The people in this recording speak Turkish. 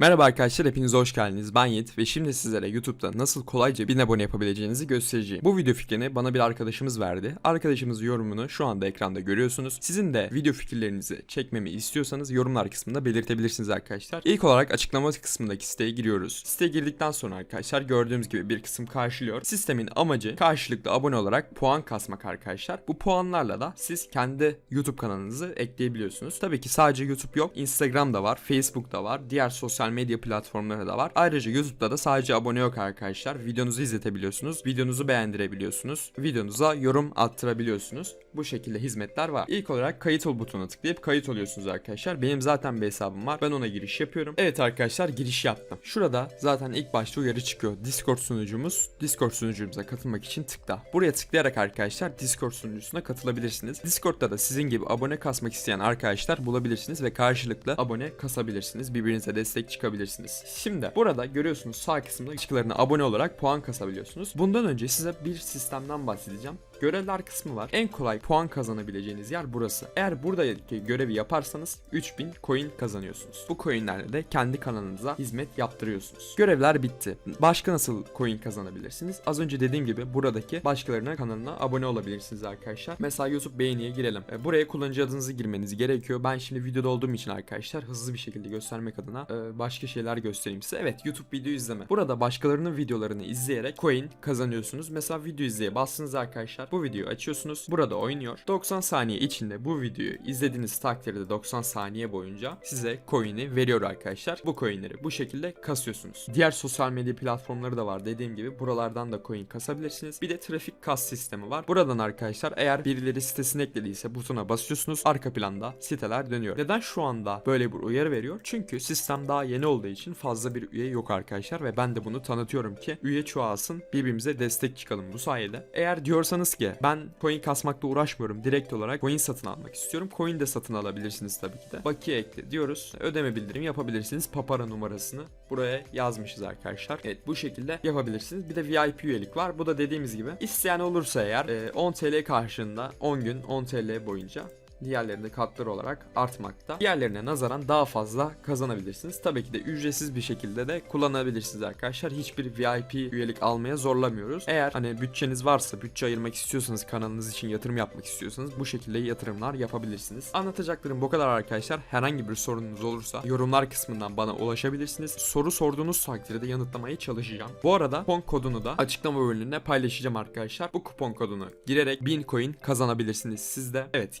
Merhaba arkadaşlar hepiniz hoş geldiniz. Ben Yiğit ve şimdi sizlere YouTube'da nasıl kolayca 1000 abone yapabileceğinizi göstereceğim. Bu video fikrini bana bir arkadaşımız verdi. Arkadaşımızın yorumunu şu anda ekranda görüyorsunuz. Sizin de video fikirlerinizi çekmemi istiyorsanız yorumlar kısmında belirtebilirsiniz arkadaşlar. İlk olarak açıklama kısmındaki siteye giriyoruz. Siteye girdikten sonra arkadaşlar gördüğümüz gibi bir kısım karşılıyor. Sistemin amacı karşılıklı abone olarak puan kasmak arkadaşlar. Bu puanlarla da siz kendi YouTube kanalınızı ekleyebiliyorsunuz. Tabii ki sadece YouTube yok. Instagram da var, Facebook da var, diğer sosyal medya platformları da var. Ayrıca YouTube'da da sadece abone yok arkadaşlar. Videonuzu izletebiliyorsunuz, videonuzu beğendirebiliyorsunuz, videonuza yorum attırabiliyorsunuz. Bu şekilde hizmetler var. İlk olarak kayıt ol butonuna tıklayıp kayıt oluyorsunuz arkadaşlar. Benim zaten bir hesabım var. Ben ona giriş yapıyorum. Evet arkadaşlar giriş yaptım. Şurada zaten ilk başta uyarı çıkıyor. Discord sunucumuz. Discord sunucumuza katılmak için tıkla. Buraya tıklayarak arkadaşlar Discord sunucusuna katılabilirsiniz. Discord'da da sizin gibi abone kasmak isteyen arkadaşlar bulabilirsiniz ve karşılıklı abone kasabilirsiniz. Birbirinize destek çıkabilirsiniz. Şimdi burada görüyorsunuz sağ kısımda açıklarına abone olarak puan kasabiliyorsunuz. Bundan önce size bir sistemden bahsedeceğim. Görevler kısmı var. En kolay puan kazanabileceğiniz yer burası. Eğer buradaki görevi yaparsanız 3000 coin kazanıyorsunuz. Bu coinlerle de kendi kanalınıza hizmet yaptırıyorsunuz. Görevler bitti. Başka nasıl coin kazanabilirsiniz? Az önce dediğim gibi buradaki başkalarına kanalına abone olabilirsiniz arkadaşlar. Mesela YouTube beğeniye girelim. E, Buraya kullanıcı adınızı girmeniz gerekiyor. Ben şimdi videoda olduğum için arkadaşlar hızlı bir şekilde göstermek adına e, başka şeyler göstereyim size. Evet YouTube video izleme. Burada başkalarının videolarını izleyerek coin kazanıyorsunuz. Mesela video izleye bastınız arkadaşlar. Bu videoyu açıyorsunuz. Burada oynuyor. 90 saniye içinde bu videoyu izlediğiniz takdirde 90 saniye boyunca size coin'i veriyor arkadaşlar. Bu coin'leri bu şekilde kasıyorsunuz. Diğer sosyal medya platformları da var dediğim gibi. Buralardan da coin kasabilirsiniz. Bir de trafik kas sistemi var. Buradan arkadaşlar eğer birileri sitesine eklediyse butona basıyorsunuz. Arka planda siteler dönüyor. Neden şu anda böyle bir uyarı veriyor? Çünkü sistem daha yeni olduğu için fazla bir üye yok arkadaşlar ve ben de bunu tanıtıyorum ki üye çoğalsın birbirimize destek çıkalım bu sayede. Eğer diyorsanız ki ben coin kasmakla uğraşmıyorum direkt olarak coin satın almak istiyorum. Coin de satın alabilirsiniz tabii ki de. Bakiye ekle diyoruz. Ödeme bildirim yapabilirsiniz. Papara numarasını buraya yazmışız arkadaşlar. Evet bu şekilde yapabilirsiniz. Bir de VIP üyelik var. Bu da dediğimiz gibi isteyen olursa eğer e, 10 TL karşılığında 10 gün 10 TL boyunca diğerlerinde katlar olarak artmakta. Diğerlerine nazaran daha fazla kazanabilirsiniz. Tabii ki de ücretsiz bir şekilde de kullanabilirsiniz arkadaşlar. Hiçbir VIP üyelik almaya zorlamıyoruz. Eğer hani bütçeniz varsa, bütçe ayırmak istiyorsanız, kanalınız için yatırım yapmak istiyorsanız bu şekilde yatırımlar yapabilirsiniz. Anlatacaklarım bu kadar arkadaşlar. Herhangi bir sorunuz olursa yorumlar kısmından bana ulaşabilirsiniz. Soru sorduğunuz takdirde yanıtlamaya çalışacağım. Bu arada kupon kodunu da açıklama bölümünde paylaşacağım arkadaşlar. Bu kupon kodunu girerek 1000 coin kazanabilirsiniz siz de. Evet